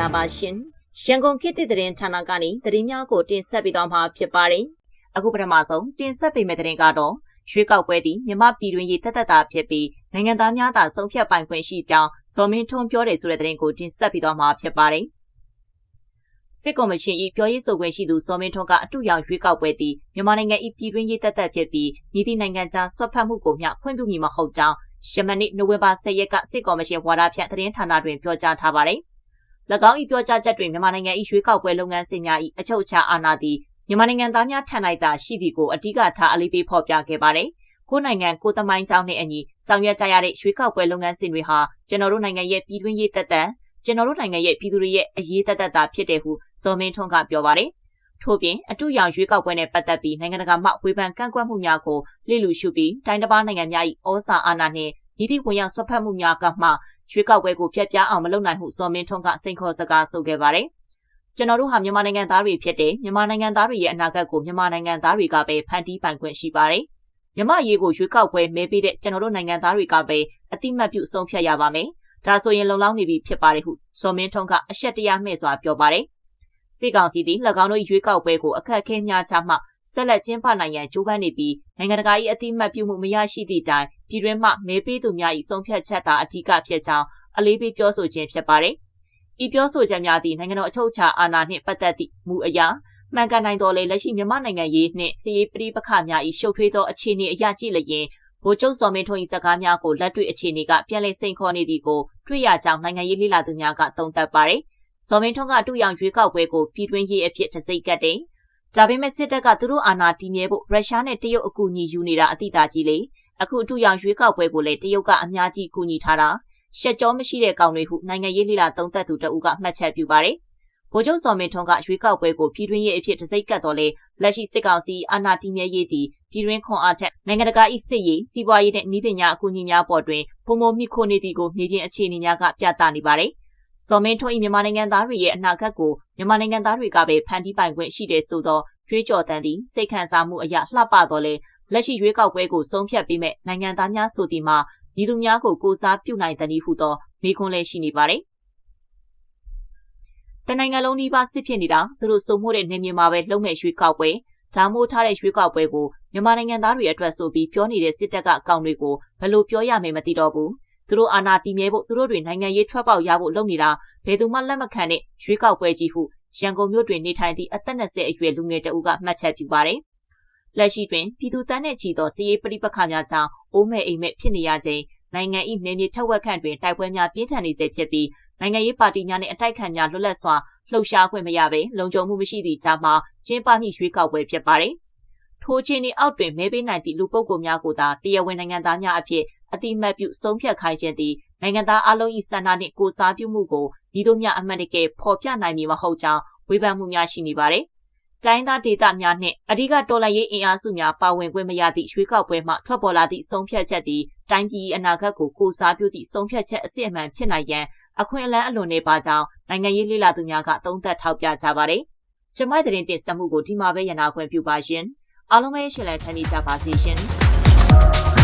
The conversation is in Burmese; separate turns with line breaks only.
္ဂလာပါရှင်။ရန်ကုန်ခေတ်သစ်သတင်းဌာနကနေသတင်းများကိုတင်ဆက်ပေးသွားမှာဖြစ်ပါတယ်။အခုပထမဆုံးတင်ဆက်ပေးမယ့်သတင်းကတော့ရွေးကောက်ပွဲသည်မြမပြည်တွင်ရေးတသက်တာဖြစ်ပြီးနိုင်ငံသားများသာဆုံးဖြတ်ပိုင်ခွင့်ရှိကြောင်းဇော်မင်းထွန်းပြောတယ်ဆိုတဲ့သတင်းကိုတင်ဆက်ပေးသွားမှာဖြစ်ပါတယ်။စစ်ကော်မရှင်၏ပြောရေးဆိုခွင့်ရှိသူစောမင်းထွန်းကအတူရောင်ရွေးကောက်ပွဲသည်မြန်မာနိုင်ငံ၏ပြည်တွင်းရေးသက်သက်ဖြစ်ပြီးမြည်သည့်နိုင်ငံခြားဆွတ်ဖက်မှုကိုမျှခွင့်ပြုမည်မဟုတ်ကြောင်းယမနေ့နိုဝင်ဘာ10ရက်ကစစ်ကော်မရှင်ဝါဒဖြန့်သတင်းဌာနတွင်ပြောကြားထားပါတယ်။၎ င်း၏ပြောကြားချက်တွင်မြန်မာနိုင်ငံ၏ရွေးကောက်ပွဲလုပ်ငန်းစဉ်များ၏အချုပ်အခြာအာဏာသည်မြန်မာနိုင်ငံသားများထံ၌သာရှိသည်ကိုအဓိကထားအလေးပေးဖော်ပြခဲ့ပါတယ်။ကိုယ်နိုင်ငံကိုယ်သမိုင်းကြောင်းနှင့်အညီဆောင်ရွက်ကြရတဲ့ရွေးကောက်ပွဲလုပ်ငန်းစဉ်တွေဟာကျွန်တော်တို့နိုင်ငံရဲ့ပြည်တွင်းရေးသက်သက်ကျွန်တော်တို့နိုင်ငံရဲ့ပြည်သူတွေရဲ့အရေးသက်သက်သာဖြစ်တယ်ဟုဇော်မင်းထွန်းကပြောပါတယ်။ထို့ပြင်အတူရောင်ရွေးကောက်ပွဲနဲ့ပတ်သက်ပြီးနိုင်ငံတကာမှဝေဖန်ကန့်ကွက်မှုများကိုလိလူရှုပြီးတိုင်းတစ်ပါးနိုင်ငံများ၏ဩစာအာဏာနှင့်ဤသည့်ဝင်ရောက်ဆွတ်ဖက်မှုများကမှ ရွေးကောက်ပွဲကိုဖျက်ပြားအောင်မလုပ်နိုင်ဟုစော်မင်းထွန်းကစိန်ခေါ်စကားဆိုခဲ့ပါတယ်။ကျွန်တော်တို့ဟာမြန်မာနိုင်ငံသားတွေဖြစ်တဲ့မြန်မာနိုင်ငံသားတွေရဲ့အနာဂတ်ကိုမြန်မာနိုင်ငံသားတွေကပဲဖန်တီးပိုင်ခွင့်ရှိပါတယ်။မြမရေးကိုရွေးကောက်ပွဲမဲပေးတဲ့ကျွန်တော်တို့နိုင်ငံသားတွေကပဲအတိမတ်ပြုဆုံးဖြတ်ရပါမယ်။ဒါဆိုရင်လုံလောက်နေပြီဖြစ်ပါတယ်ဟုစော်မင်းထွန်းကအရှက်တရားမဲ့စွာပြောပါတယ်။စစ်ကောင်စီသည်၎င်းတို့ရွေးကောက်ပွဲကိုအခက်အခဲများချမှဆက်လက်ကျင်းပနိုင်ရန်ကြိုးပမ်းနေပြီးနိုင်ငံတကာ၏အတိမတ်ပြုမှုမရရှိသည့်တိုင် ပြည်တွင်းမှမဲပေးသူများ၏ဆုံးဖြတ်ချက်သာအဓိကဖြစ်ကြောင်းအလေးပေးပြောဆိုခြင်းဖြစ်ပါတယ်။ဤပြောဆိုချက်များသည့်နိုင်ငံတော်အချုပ်အခြာအာဏာနှင့်ပတ်သက်သည့်မူအရာမှန်ကန်နိုင်တော်လေလက်ရှိမြန်မာနိုင်ငံရေးနှင့်စီးရေးပဋိပက္ခများ၏ရှုပ်ထွေးသောအခြေအနေအရကြည့်လျင်ဗိုလ်ချုပ်စော်မင်းထွန်း၏စကားများကိုလက်တွေ့အခြေအနေကပြန်လည်စိန်ခေါ်နေသည်ကိုတွေ့ရကြောင်းနိုင်ငံရေးလှိလာသူများကသုံးသပ်ပါတယ်။စော်မင်းထွန်းကအတူရောင်ရွေးကောက်ပွဲကိုပြည်တွင်းရေးအဖြစ်တစိမ့်ကတ်တယ်။ဒါပေမဲ့စစ်တပ်ကသူတို့အာဏာတည်မြဲဖို့ရုရှားနဲ့တရုတ်အကူအညီယူနေတာအတိအသာကြီးလေ အခုအတူရောင်ရွေးကောက်ပွဲကိုလည်းတရုတ်ကအများကြီးကူညီထားတာရှက်ကြောမရှိတဲ့ကောင်တွေဟုနိုင်ငံရေးလှိလာသုံးသပ်သူတအုပ်ကမှတ်ချက်ပြုပါတယ်ဗိုလ်ချုပ်စော်မင်းထွန်းကရွေးကောက်ပွဲကိုပြည်တွင်းရေးအဖြစ်တစိမ့်ကတ်တော်လဲလက်ရှိစစ်ကောင်စီအာဏာတည်မြဲရေးသည်ပြည်တွင်းခွန်အားထက်နိုင်ငံတကာ၏စစ်ရေးစီးပွားရေးနဲ့နည်းပညာအကူအညီများပေါ်တွင်ပုံမမိခိုနေသည်ကိုမြေပြင်အခြေအနေများကပြသနေပါတယ်။စော်မင်းထွန်း၏မြန်မာနိုင်ငံသားတွေရဲ့အနာဂတ်ကိုမြန်မာနိုင်ငံသားတွေကပဲဖန်တီးပိုင်ခွင့်ရှိတယ်ဆိုသော ကြွေးကြော်တန်းသည့်စိတ်ခံစားမှုအရလှပတော်လဲလက်ရှိရွေးကောက်ပွဲကိုဆုံးဖြတ်ပေးမဲ့နိုင်ငံသားများဆိုသည်မှာဤသူများကိုကိုစားပြုနိုင်သည်ဟုသောမိခွန်းလည်းရှိနေပါတယ်။တနိုင်ငံလုံးနှိပါစစ်ဖြစ်နေတာသူတို့စုံမှုတဲ့နေမြေမှာပဲလှုပ်မဲ့ရွှေကောက်ပွဲဒါမိုးထားတဲ့ရွှေကောက်ပွဲကိုမြန်မာနိုင်ငံသားတွေအတွက်ဆိုပြီးပြောနေတဲ့စစ်တပ်ကအကောင့်တွေကိုဘယ်လိုပြောရမယ်မသိတော့ဘူးသူတို့အာဏာတည်မြဲဖို့သူတို့တွေနိုင်ငံရေးထွက်ပေါက်ရဖို့လုပ်နေတာဘယ်သူမှလက်မခံတဲ့ရွှေကောက်ပွဲကြီးဟု ရန်ကုန်မြို့တွင်နေထိုင်သည့်အသက်20အရွယ်လူငယ်တအုပ်ကမှတ်ချက်ပြုပါတယ်လက်ရှိတွင်ပြည်သူတန်းနဲ့ချီသောစီးရေးပဋိပက္ခများကြောင့်အိုးမဲ့အိမ်မဲ့ဖြစ်နေရခြင်းနိုင်ငံ၏နေမြေထက်ဝက်ခန့်တွင်တိုက်ပွဲများပြင်းထန်နေစေဖြစ်ပြီးနိုင်ငံရေးပါတီများနှင့်အတိုက်ခံများလွတ်လပ်စွာလှုပ်ရှားခွင့်မရဘဲလုံခြုံမှုမရှိသည့်ကြားမှာကျင်းပမည့်ရွေးကောက်ပွဲဖြစ်ပါတယ်။ထိုချင်းဤအောက်တွင်မဲပေးနိုင်သည့်လူပုဂ္ဂိုလ်များကိုသာတရားဝင်နိုင်ငံသားများအဖြစ်အတိမတ်ပြုဆုံးဖြတ်ခိုင်းခြင်းသည် နိုင်ငံသားအလုံး၏စံနာနှင့်ကိုစားပြုမှုကိုဤတို့များအမှန်တကယ်ဖော်ပြနိုင်မည်မဟုတ်ကြောင်းဝေဖန်မှုများရှိနေပါတယ်။တိုင်းသားဒေသများနှင့်အဓိကတော်လှန်ရေးအင်အားစုများပါဝင်ခွင့်မရသည့်ရွေးကောက်ပွဲမှထွက်ပေါ်လာသည့်ဆုံးဖြတ်ချက်သည်တိုင်းပြည်အနာဂတ်ကိုကိုစားပြုသည့်ဆုံးဖြတ်ချက်အစစ်အမှန်ဖြစ်နိုင်ရန်အခွင့်အလမ်းအလွန်နေပါကြောင်းနိုင်ငံရေးလှိလာသူများကသုံးသပ်ထောက်ပြကြပါတယ်။ကျမိုက်တဲ့တင်ဆက်မှုကိုဒီမှာပဲရနာခွင့်ပြုပါရှင်။အားလုံးပဲရှင်လန်းချမ်းမြေ့ကြပါစေရှင်။